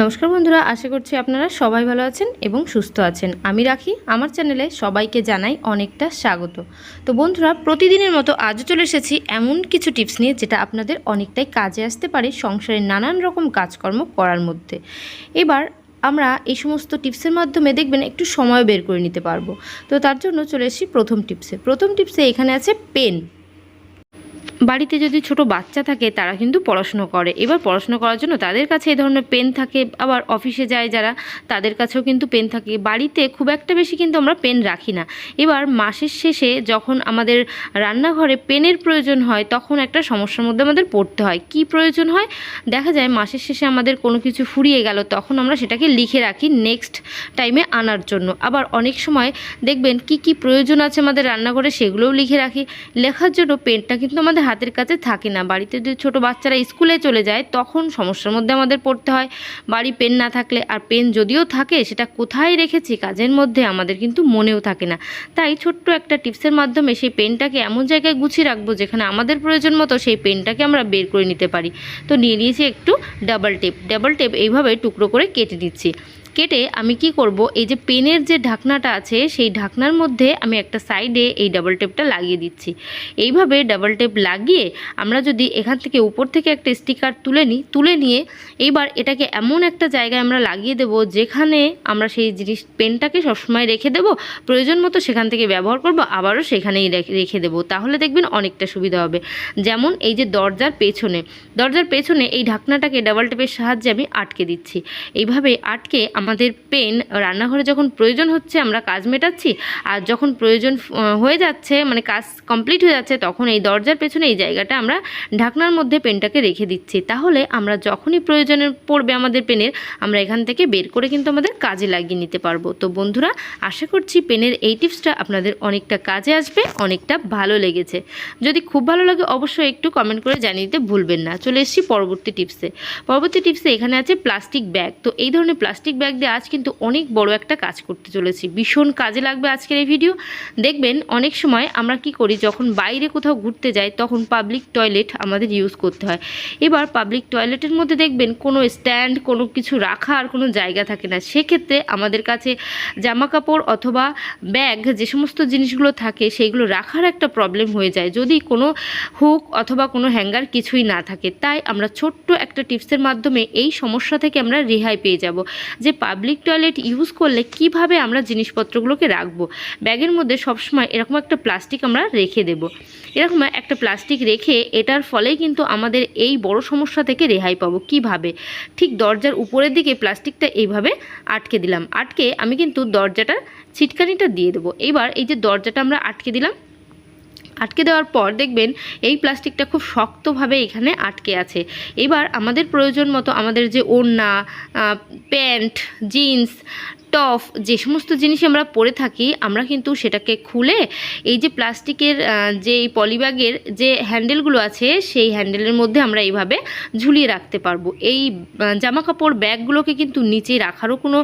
নমস্কার বন্ধুরা, আশা করছি আপনারা সবাই ভালো আছেন এবং সুস্থ আছেন। আমি রাখি, আমার চ্যানেলে সবাইকে জানাই অনেকটা স্বাগত। তো বন্ধুরা, প্রতিদিনের মতো আজও চলে এসেছি এমন কিছু টিপস নিয়ে যেটা আপনাদের অনেকটাই কাজে আসতে পারে সংসারের নানান রকম কাজকর্ম করার মধ্যে। এবার আমরা এই সমস্ত টিপসের মাধ্যমে দেখবেন একটু সময় বের করে নিতে পারব। তো তার জন্য চলে এসেছি প্রথম টিপসে। প্রথম টিপসে এখানে আছে পেন। বাড়িতে যদি ছোট বাচ্চা থাকে, তারা কিন্তু পড়াশুনো করে। এবার পড়াশুনো করার জন্য তাদের কাছে এই ধরনের পেন থাকে। আবার অফিসে যায় যারা, তাদের কাছেও কিন্তু পেন থাকে। বাড়িতে খুব একটা বেশি কিন্তু আমরা পেন রাখি না। এবার মাসের শেষে যখন আমাদের রান্নাঘরে পেনের প্রয়োজন হয়, তখন একটা সমস্যার মধ্যে আমাদের পড়তে হয়। কি প্রয়োজন হয়? দেখা যায় মাসের শেষে আমাদের কোনো কিছু ফুরিয়ে গেল, তখন আমরা সেটাকে লিখে রাখি নেক্সট টাইমে আনার জন্য। আবার অনেক সময় দেখবেন কি কি প্রয়োজন আছে আমাদের রান্নাঘরে, সেগুলোও লিখে রাখি। লেখার জন্য পেনটা কিন্তু আমাদের হাতের কাছে থাকে না। বাড়িতে যদি ছোটো বাচ্চারা স্কুলে চলে যায়, তখন সমস্যার মধ্যে আমাদের পড়তে হয়। বাড়ি পেন না থাকলে, আর পেন যদিও থাকে, সেটা কোথায় রেখেছি, কাজের মধ্যে আমাদের কিন্তু মনেও থাকে না। তাই ছোট্ট একটা টিপসের মাধ্যমে সেই পেনটাকে এমন জায়গায় গুছিয়ে রাখব, যেখানে আমাদের প্রয়োজন মতো সেই পেনটাকে আমরা বের করে নিতে পারি। তো নিয়ে নিয়েছি একটু ডাবল টেপ ডাবল টেপ এইভাবে টুকরো করে কেটে দিচ্ছি। কেটে আমি কি করব? এই যে পেনের যে ঢাকনাটা আছে, সেই ঢাকনার মধ্যে আমি একটা সাইডে এই ডাবল টেপটা লাগিয়ে দিচ্ছি। এইভাবে ডাবল টেপ লাগিয়ে আমরা যদি এখান থেকে উপর থেকে একটা স্টিকার তুলে নিই, তুলে নিয়ে এইবার এটাকে এমন একটা জায়গায় আমরা লাগিয়ে দেব যেখানে আমরা সেই জিনিস, পেনটাকে সবসময় রেখে দেব, প্রয়োজন মতো সেখান থেকে ব্যবহার করব, আবারও সেখানেই রেখে- দেব। তাহলে দেখবেন অনেকটা সুবিধা হবে। যেমন এই যে দরজার পেছনে দরজার পেছনে এই ঢাকনাটাকে ডাবল টেপের সাহায্যে আমি আটকে দিচ্ছি। এইভাবে আটকে আমাদের পেন রান্নাঘরে যখন প্রয়োজন হচ্ছে আমরা কাজ মেটাচ্ছি, আর যখন প্রয়োজন হয়ে যাচ্ছে মানে কাজ কমপ্লিট হয়ে যাচ্ছে, তখন এই দরজার পেছনে এই জায়গাটা আমরা ঢাকনার মধ্যে পেনটাকে রেখে দিচ্ছি। তাহলে আমরা যখনই প্রয়োজনে পড়বে আমাদের পেনের, আমরা এখান থেকে বের করে কিন্তু আমাদের কাজে লাগিয়ে নিতে পারব। তো বন্ধুরা, আশা করছি পেনের এই টিপসটা আপনাদের অনেকটা কাজে আসবে, অনেকটা ভালো লেগেছে। যদি খুব ভালো লাগে অবশ্যই একটু কমেন্ট করে জানিয়ে দিতে ভুলবেন না। চলে এসেছি পরবর্তী টিপসে। পরবর্তী টিপসে এখানে আছে প্লাস্টিক ব্যাগ। তো এই ধরনের প্লাস্টিক ব্যাগ দিয়ে আজ কিন্তু অনেক বড় একটা কাজ করতে চলেছি। ভীষণ কাজে লাগবে আজকের এই ভিডিও দেখবেন অনেক সময় আমরা কি করি, যখন বাইরে কোথাও ঘুরতে যাই, তখন পাবলিক টয়লেট আমাদের ইউজ করতে হয়। এবার পাবলিক টয়লেটের মধ্যে দেখবেন কোনো স্ট্যান্ড কোনো কিছু রাখার কোনো জায়গা থাকে না। সেক্ষেত্রে আমাদের কাছে জামা কাপড় অথবা ব্যাগ যে সমস্ত জিনিসগুলো থাকে সেইগুলো রাখার একটা প্রবলেম হয়ে যায়। যদি কোনো হুক অথবা কোনো হ্যাঙ্গার কিছুই না থাকে, তাই আমরা ছোট্ট একটা টিপসের মাধ্যমে এই সমস্যা থেকে আমরা রেহাই পেয়ে যাব। যে পাবলিক টয়লেট ইউজ করলে কীভাবে আমরা জিনিসপত্রগুলোকে রাখব? ব্যাগের মধ্যে সবসময় এরকম একটা প্লাস্টিক আমরা রেখে দেব। এরকম একটা প্লাস্টিক রেখে এটার ফলেই কিন্তু আমাদের এই বড় সমস্যা থেকে রেহাই পাবো। কীভাবে? ঠিক দরজার উপরের দিকে প্লাস্টিকটা এইভাবে আটকে দিলাম। আটকে আমি কিন্তু দরজাটার ছিটকানিটা দিয়ে দেবো। এইবার এই যে দরজাটা আমরা আটকে দিলাম আটকে দেওয়ার পর দেখবেন এই প্লাস্টিকটা খুব শক্তভাবে এখানে আটকে আছে। এবার আমাদের প্রয়োজন মতো আমাদের যে ওড়না প্যান্ট, জিন্স টপ যে সমস্ত জিনিস আমরা পরে থাকি, আমরা কিন্তু সেটাকে খুলে এই যে প্লাস্টিকের যে এই পলিব্যাগের যে হ্যান্ডেলগুলো আছে, সেই হ্যান্ডেলের মধ্যে আমরা এইভাবে ঝুলিয়ে রাখতে পারব। এই জামা কাপড় ব্যাগগুলোকে কিন্তু নিচে রাখারও কোনো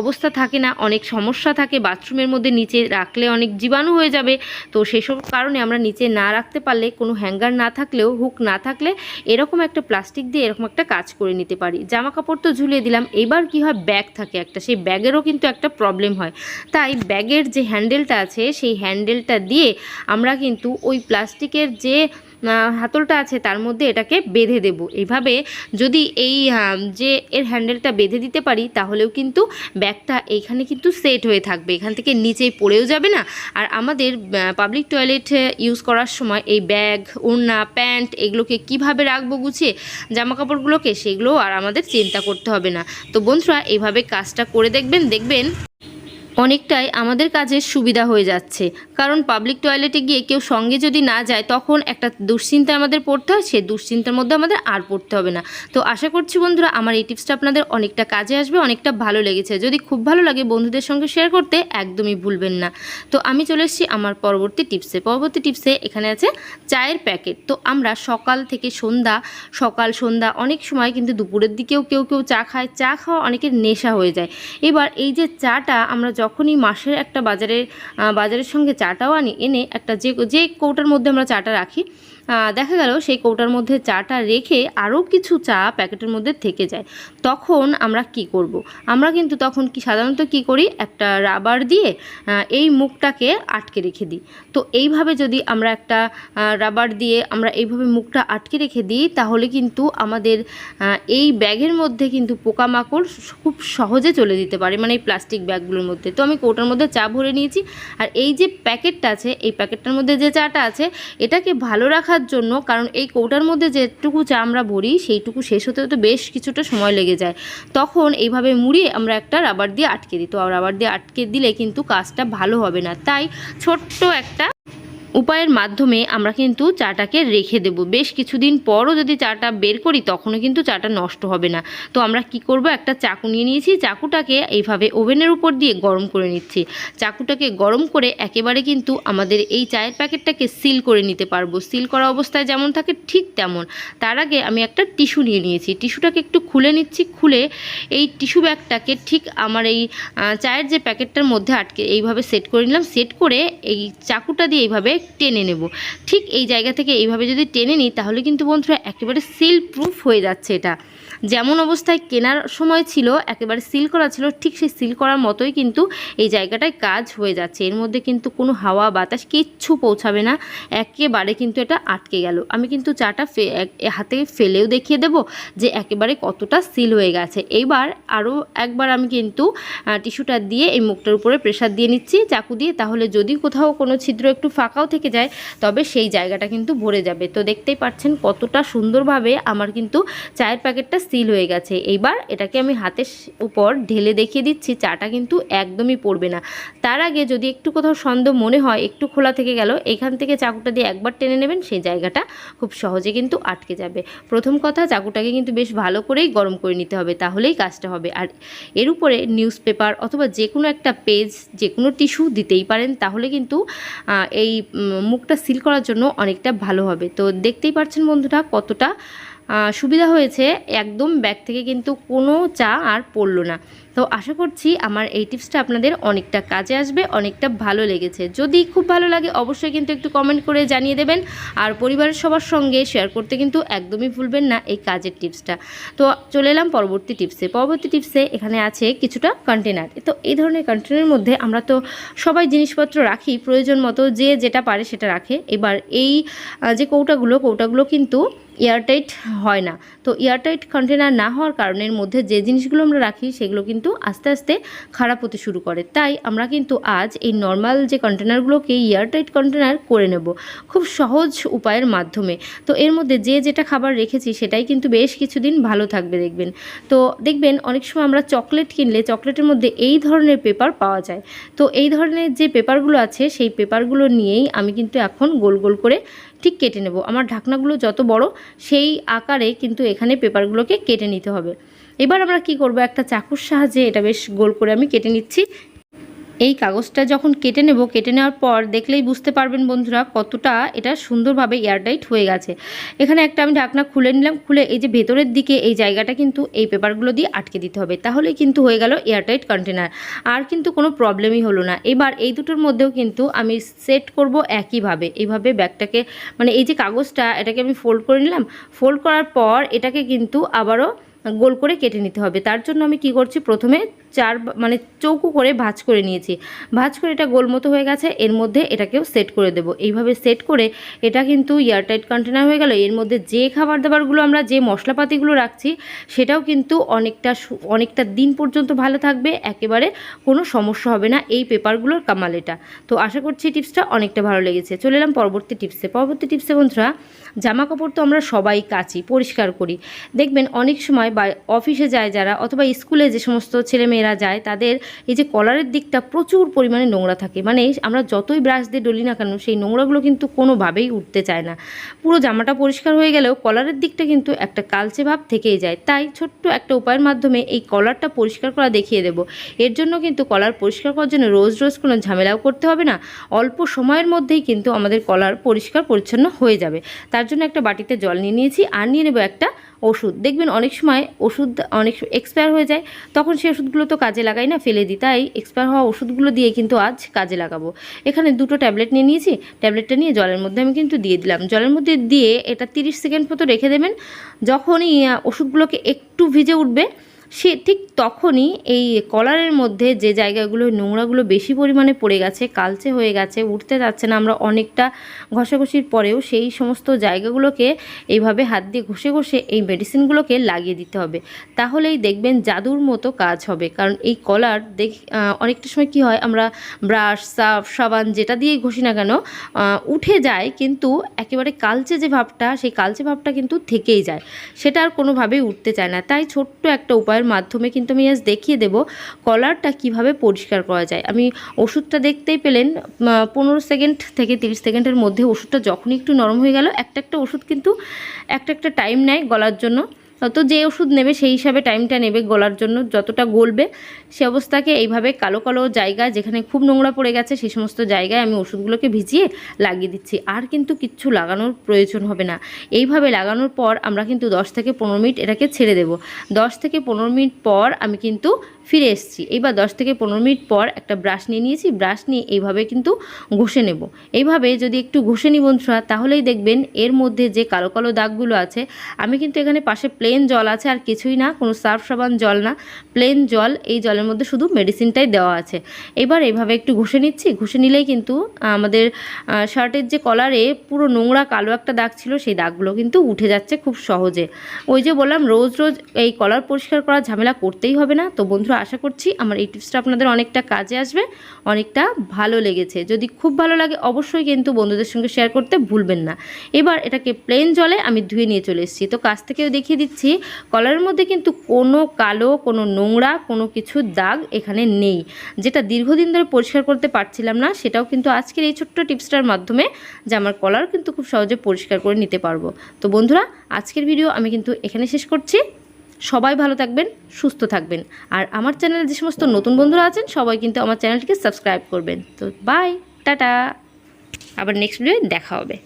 অবস্থা থাকে না। অনেক সমস্যা থাকে, বাথরুমের মধ্যে নিচে রাখলে অনেক জীবাণু হয়ে যাবে। তো সেসব কারণে আমরা নিচে না রাখতে পারলে, কোনো হ্যাঙ্গার না থাকলেও, হুক না থাকলে এরকম একটা প্লাস্টিক দিয়ে এরকম একটা কাজ করে নিতে পারি। জামা কাপড় তো ঝুলিয়ে দিলাম। এবার কি হয়? ব্যাগ থাকে একটা। সেই ব্যাগেরও কিন্তু একটা প্রবলেম হয়। তাই ব্যাগের যে হ্যান্ডেলটা আছে, সেই হ্যান্ডেলটা দিয়ে আমরা কিন্তু ওই প্লাস্টিকের যে হাতলটা আছে, তার মধ্যে এটাকে বেঁধে দেব। এইভাবে যদি এই যে এর হ্যান্ডেলটা বেঁধে দিতে পারি, তাহলেও কিন্তু ব্যাগটা এইখানে কিন্তু সেট হয়ে থাকবে। এখান থেকে নিচেই পড়েও যাবে না। আর আমাদের পাবলিক টয়লেট ইউজ করার সময় এই ব্যাগ, ওড়না, প্যান্ট এগুলোকে কীভাবে রাখব গুছিয়ে জামা কাপড়গুলোকে সেগুলো আর আমাদের চিন্তা করতে হবে না। তো বন্ধুরা এইভাবে কাজটা করে দেখবেন। দেখবেন অনেকটাই আমাদের কাজের সুবিধা হয়ে যাচ্ছে। কারণ পাবলিক টয়লেটে গিয়ে কেউ সঙ্গে যদি না যায়, তখন একটা দুশ্চিন্তা আমাদের পড়তে হয় সেই দুশ্চিন্তার মধ্যে আমাদের আর পড়তে হবে না। তো আশা করছি বন্ধুরা, আমার এই টিপসটা আপনাদের অনেকটা কাজে আসবে, অনেকটা ভালো লেগেছে। যদি খুব ভালো লাগে বন্ধুদের সঙ্গে শেয়ার করতে, একদমই ভুলবেন না। তো আমি চলে এসেছি আমার পরবর্তী টিপসে। পরবর্তী টিপসে এখানে আছে চায়ের প্যাকেট তো আমরা সকাল থেকে সন্ধ্যা, সকাল, সন্ধ্যা অনেক সময় কিন্তু দুপুরের দিকেও কেউ কেউ চা খায়। চা খাওয়া অনেকের নেশা হয়ে যায়। এবার এই যে চাটা আমরা যখনই মাসের একটা বাজারে বাজারের সঙ্গে চাটাও আনি, এনে একটা যে যে কৌটার মধ্যে আমরা চাটা রাখি দেখা গেল সেই কৌটার মধ্যে চাটা রেখে আরও কিছু চা প্যাকেটের মধ্যে থেকে যায়। তখন আমরা কি করব। আমরা কিন্তু তখন কি সাধারণত কি করি? একটা রাবার দিয়ে এই মুখটাকে আটকে রেখে দিই। তো এইভাবে যদি আমরা একটা রাবার দিয়ে আমরা এইভাবে মুখটা আটকে রেখে দিই, তাহলে কিন্তু আমাদের এই ব্যাগের মধ্যে কিন্তু পোকামাকড় খুব সহজে চলে দিতে পারে মানে এই প্লাস্টিক ব্যাগগুলোর মধ্যে। তো আমি কৌটার মধ্যে চা ভরে নিয়েছি। আর এই যে প্যাকেটটা আছে, এই প্যাকেটটার মধ্যে যে চাটা আছে, এটাকে ভালো রাখার জন্য, কারণ এই কৌটার মধ্যে যেটুকু চা আমরা ভরি, সেইটুকু শেষ হতে হতে বেশ কিছুটা সময় লেগে যায়। তখন এইভাবে মুড়িয়ে আমরা একটা রাবার দিয়ে আটকে দিই। তো রাবার দিয়ে আটকে দিলে কিন্তু কাজটা ভালো হবে না। তাই ছোট্ট একটা উপায়ের মাধ্যমে আমরা কিন্তু চাটাকে রেখে দেব। বেশ কিছুদিন পরও যদি চাটা বের করি, তখনও কিন্তু চাটা নষ্ট হবে না। তো আমরা কি করব? একটা চাকু নিয়ে নিয়েছি। চাকুটাকে এইভাবে ওভেনের উপর দিয়ে গরম করে নিচ্ছি। চাকুটাকে গরম করে একেবারে কিন্তু আমাদের এই চায়ের প্যাকেটটাকে সিল করে নিতে পারব। সিল করা অবস্থায় যেমন থাকে, ঠিক তেমন। তার আগে আমি একটা টিস্যু নিয়ে নিয়েছি। টিস্যুটাকে একটু খুলে নিচ্ছি। খুলে এই টিস্যু ব্যাগটাকে ঠিক আমার এই চায়ের যে প্যাকেটটার মধ্যে আটকে এইভাবে সেট করে নিলাম। সেট করে এই চাকুটা দিয়ে এইভাবে টেনে নেব। ঠিক এই জায়গা থেকে এইভাবে যদি টেনে নিই, তাহলে কিন্তু বন্ধুরা একেবারে সিল প্রুফ হয়ে যাচ্ছে এটা। যেমন অবস্থায় কেনার সময় ছিল, একেবারে সিল করা ছিল, ঠিক সেই সিল করার মতোই কিন্তু এই জায়গাটায় কাজ হয়ে যাচ্ছে। এর মধ্যে কিন্তু কোনো হাওয়া, বাতাস কিচ্ছু পৌঁছাবে না। একেবারে কিন্তু এটা আটকে গেল। আমি কিন্তু চাটা হাতে ফেলেও দেখিয়ে দেব যে একেবারে কতটা সিল হয়ে গেছে। এইবার আরও একবার আমি কিন্তু টিস্যুটা দিয়ে এই মুখটার উপরে প্রেশার দিয়ে নিচ্ছি, চাকু দিয়ে। তাহলে যদি কোথাও কোনো ছিদ্র একটু ফাঁকাও থেকে যায়, তবে সেই জায়গাটা কিন্তু ভরে যাবে। তো দেখতেই পাচ্ছেন কতটা সুন্দরভাবে আমার কিন্তু চায়ের প্যাকেটটা সিল হয়ে গেছে। এইবার এটাকে আমি হাতের উপর ঢেলে দেখিয়ে দিচ্ছি, চাটা কিন্তু একদমই পড়বে না। তার আগে যদি একটু কোথাও সন্দেহ মনে হয়, একটু খোলা থেকে গেল, এখান থেকে চাকুটা দিয়ে একবার টেনে নেবেন, সেই জায়গাটা খুব সহজে কিন্তু আটকে যাবে। প্রথম কথা, চাকুটাকে কিন্তু বেশ ভালো করেই গরম করে নিতে হবে, তাহলেই কাজটা হবে। আর এর উপরে নিউজ পেপার অথবা যে কোনো একটা পেজ যে কোনো টিস্যু দিতেই পারেন, তাহলে কিন্তু এই মুখটা সিল করার জন্য অনেকটা ভালো হবে। তো দেখতেই পাচ্ছেন বন্ধুরা কতটা সুবিধা হয়েছে, একদম ব্যাগ থেকে কিন্তু কোনো চা আর পড়ল না। তো আশা করছি আমার এই টিপসটা আপনাদের অনেকটা কাজে আসবে, অনেকটা ভালো লেগেছে। যদি খুব ভালো লাগে, অবশ্যই কিন্তু একটু কমেন্ট করে জানিয়ে দেবেন। আর পরিবারের সবার সঙ্গে শেয়ার করতে কিন্তু একদমই ভুলবেন না এই কাজের টিপসটা। তো চলে এলাম পরবর্তী টিপসে। পরবর্তী টিপসে এখানে আছে কিছুটা কন্টেনার তো এই ধরনের কন্টেনারের মধ্যে আমরা তো সবাই জিনিসপত্র রাখি, প্রয়োজন মতো যে যেটা পারে সেটা রাখে। এবার এই যে কৌটাগুলো কৌটাগুলো কিন্তু এয়ারটাইট হয় না। তো এয়ারটাইট কন্টেনার না হওয়ার কারণের মধ্যে যে জিনিসগুলো আমরা রাখি সেগুলো কিন্তু আস্তে আস্তে খারাপ হতে শুরু করে। তাই আমরা কিন্তু আজ এই নর্মাল যে কন্টেনারগুলোকে এয়ারটাইট কন্টেনার করে নেব খুব সহজ উপায়ের মাধ্যমে। তো এর মধ্যে যে যেটা খাবার রেখেছি সেটাই কিন্তু বেশ কিছুদিন ভালো থাকবে দেখবেন। তো দেখবেন অনেক সময় আমরা চকলেট কিনলে চকলেটের মধ্যে এই ধরনের পেপার পাওয়া যায়। তো এই ধরনের যে পেপারগুলো আছে সেই পেপারগুলো নিয়েই আমি কিন্তু এখন গোল গোল করে ঠিক কেটে নেব। আমার ঢাকনাগুলো যত বড়, সেই আকারে কিন্তু এখানে পেপারগুলোকে কেটে নিতে হবে। এবার আমরা কি করব? একটা চাকুর সাহায্যে এটা বেশ গোল করে আমি কেটে নিচ্ছি। এই কাগজটা যখন কেটে নেব, কেটে নেওয়ার পর দেখলেই বুঝতে পারবেন বন্ধুরা কতটা এটা সুন্দরভাবে এয়ারটাইট হয়ে গেছে। এখানে একটা আমি ঢাকনা খুলে নিলাম, খুলে এই যে ভেতরের দিকে এই জায়গাটা কিন্তু এই পেপারগুলো দিয়ে আটকে দিতে হবে। তাহলে কিন্তু হয়ে গেল এয়ারটাইট কন্টেনার। আর কিন্তু কোনো প্রবলেমই হলো না। এবার এই দুটোর মধ্যেও কিন্তু আমি সেট করব একইভাবে। এইভাবে ব্যাগটাকে মানে এই যে কাগজটা, এটাকে আমি ফোল্ড করে নিলাম। ফোল্ড করার পর এটাকে কিন্তু আবারও গোল করে কেটে নিতে হবে। তার জন্য আমি কি করছি? প্রথমে চার মানে চৌকো করে ভাঁজ করে নিয়েছি। ভাঁজ করে এটা গোলমতো হয়ে গেছে, এর মধ্যে এটাকেও সেট করে দেব। এইভাবে সেট করে এটা কিন্তু এয়ারটাইট কন্টেনার হয়ে গেল। এর মধ্যে যে খাবার দাবারগুলো আমরা যে মশলাপাতিগুলো রাখছি, সেটাও কিন্তু অনেকটা অনেকটা দিন পর্যন্ত ভালো থাকবে, একেবারে কোনো সমস্যা হবে না এই পেপারগুলোর কামাল এটা। তো আশা করছি টিপসটা অনেকটা ভালো লেগেছে। চলে এলাম পরবর্তী টিপসে। পরবর্তী টিপসে বন্ধুরা জামা কাপড় তো আমরা সবাই কাচি, পরিষ্কার করি। দেখবেন অনেক সময় বা অফিসে যায় যারা অথবা স্কুলে যে সমস্ত ছেলেমেয়েরা যায়, তাদের এই যে কলারের দিকটা প্রচুর পরিমাণে নোংরা থাকে। মানে আমরা যতই ব্রাশ দিয়ে ডলি না কেন, সেই নোংরাগুলো কিন্তু কোনোভাবেই উঠতে চায় না। পুরো জামাটা পরিষ্কার হয়ে গেলেও কলারের দিকটা কিন্তু একটা কালচে ভাব থেকেই যায়। তাই ছোট্ট একটা উপায়ের মাধ্যমে এই কলারটা পরিষ্কার করা দেখিয়ে দেবো। এর জন্য কিন্তু কলার পরিষ্কার করার জন্য রোজ রোজ কোনো ঝামেলাও করতে হবে না। অল্প সময়ের মধ্যেই কিন্তু আমাদের কলার পরিষ্কার পরিচ্ছন্ন হয়ে যাবে। তার জন্য একটা বাটিতে জল নিয়ে নিয়েছি আর নিয়ে নেব একটা ওষুধ। দেখবেন অনেক সময় ওষুধ অনেক এক্সপায়ার হয়ে যায়, তখন সেই ওষুধগুলো তো কাজে লাগাই না, ফেলে দিই। তাই এক্সপায়ার হওয়া ওষুধগুলো দিয়ে কিন্তু আজ কাজে লাগাবো। এখানে দুটো ট্যাবলেট নিয়ে নিয়েছি। ট্যাবলেটটা নিয়ে জলের মধ্যে আমি কিন্তু দিয়ে দিলাম। জলের মধ্যে দিয়ে এটা তিরিশ সেকেন্ড মতো রেখে দেবেন। যখনই ওষুধগুলোকে একটু ভিজে উঠবে সে ঠিক তখনই এই কলারের মধ্যে যে জায়গাগুলো নোংরাগুলো বেশি পরিমাণে পড়ে গেছে, কালচে হয়ে গেছে, উঠতে যাচ্ছে না, আমরা অনেকটা ঘষাঘষির পরেও সেই সমস্ত জায়গাগুলোকে এইভাবে হাত দিয়ে ঘষে ঘষে এই মেডিসিনগুলোকে লাগিয়ে দিতে হবে। তাহলেই দেখবেন জাদুর মতো কাজ হবে। কারণ এই কলার দেখ অনেকটা সময় কি হয়, আমরা ব্রাশ সার্ফ সাবান যেটা দিয়েই ঘষি না কেন উঠে যায় কিন্তু একেবারে কালচে যে ভাবটা, সেই কালচে ভাবটা কিন্তু থেকেই যায়। সেটা আর কোনোভাবেই উঠতে চায় না। তাই ছোট্ট একটা উপায়ের মাধ্যমে কিন্তু আমি আজ দেখিয়ে দেব কলারটা কীভাবে পরিষ্কার করা যায়। আমি ওষুধটা দেখতেই পেলেন পনেরো সেকেন্ড থেকে তিরিশ সেকেন্ডের মধ্যে ওষুধটা যখনই একটু নরম হয়ে গেল, একটা একটা ওষুধ কিন্তু একটা একটা টাইম নেয় গলার জন্য। তো যে ওষুধ নেবে সেই হিসাবে টাইমটা নেবে গলার জন্য। যতটা গলবে, সে অবস্থাকে এইভাবে কালো কালো জায়গা যেখানে খুব নোংরা পড়ে গেছে সেই সমস্ত জায়গায় আমি ওষুধগুলোকে ভিজিয়ে লাগিয়ে দিচ্ছি। আর কিন্তু কিচ্ছু লাগানোর প্রয়োজন হবে না। এইভাবে লাগানোর পর আমরা কিন্তু দশ থেকে পনেরো মিনিট এটাকে ছেড়ে দেব। দশ থেকে পনেরো মিনিট পর আমি কিন্তু ফিরে এসেছি। এইবার দশ থেকে পনেরো মিনিট পর একটা ব্রাশ নিয়ে নিয়েছি। ব্রাশ নিয়ে এইভাবে কিন্তু ঘষে নেব। এইভাবে যদি একটু ঘষে নিই বন্ধুরা, তাহলেই দেখবেন এর মধ্যে যে কালো কালো দাগগুলো আছে, আমি কিন্তু এখানে পাশে প্লেন জল আছে আর কিছুই না, কোনো সার্ফ সাবান জল না। প্লেন জল, এই জলের মধ্যে শুধু মেডিসিনটাই দেওয়া আছে। এবার এইভাবে একটু ঘষে নিচ্ছি। ঘষে নিলেই কিন্তু আমাদের শার্টের যে কলারে পুরো নোংরা কালো একটা দাগ ছিল, সেই দাগগুলো কিন্তু উঠে যাচ্ছে খুব সহজে। ওই যে বললাম, রোজ রোজ এই কলার পরিষ্কার করার ঝামেলা করতেই হবে না। তো বন্ধুরা আশা করছি আমার এই টিপসটা আপনাদের অনেকটা কাজে আসবে, অনেকটা ভালো লেগেছে। যদি খুব ভালো লাগে অবশ্যই কিন্তু বন্ধুদের সঙ্গে শেয়ার করতে ভুলবেন না। এবার এটাকে প্লেন জলে আমি ধুয়ে নিয়ে চলে এসেছি। তো কাছ থেকেও দেখিয়ে দিচ্ছি কলারের মধ্যে কিন্তু কোনো কালো, কোনো নোংরা, কোনো কিছু দাগ এখানে নেই। যেটা দীর্ঘদিন ধরে পরিষ্কার করতে পারছিলাম না, সেটাও কিন্তু আজকের এই ছোট্ট টিপসটার মাধ্যমে যে আমার কলার কিন্তু খুব সহজে পরিষ্কার করে নিতে পারব। তো বন্ধুরা, আজকের ভিডিও আমি কিন্তু এখানে শেষ করছি। সবাই ভালো থাকবেন, সুস্থ থাকবেন। আর আমার চ্যানেলে যে সমস্ত নতুন বন্ধুরা আছেন, সবাই কিন্তু আমার চ্যানেলটিকে সাবস্ক্রাইব করবেন। তো বাই টাটা। আবার নেক্সট ভিডিও দেখা হবে।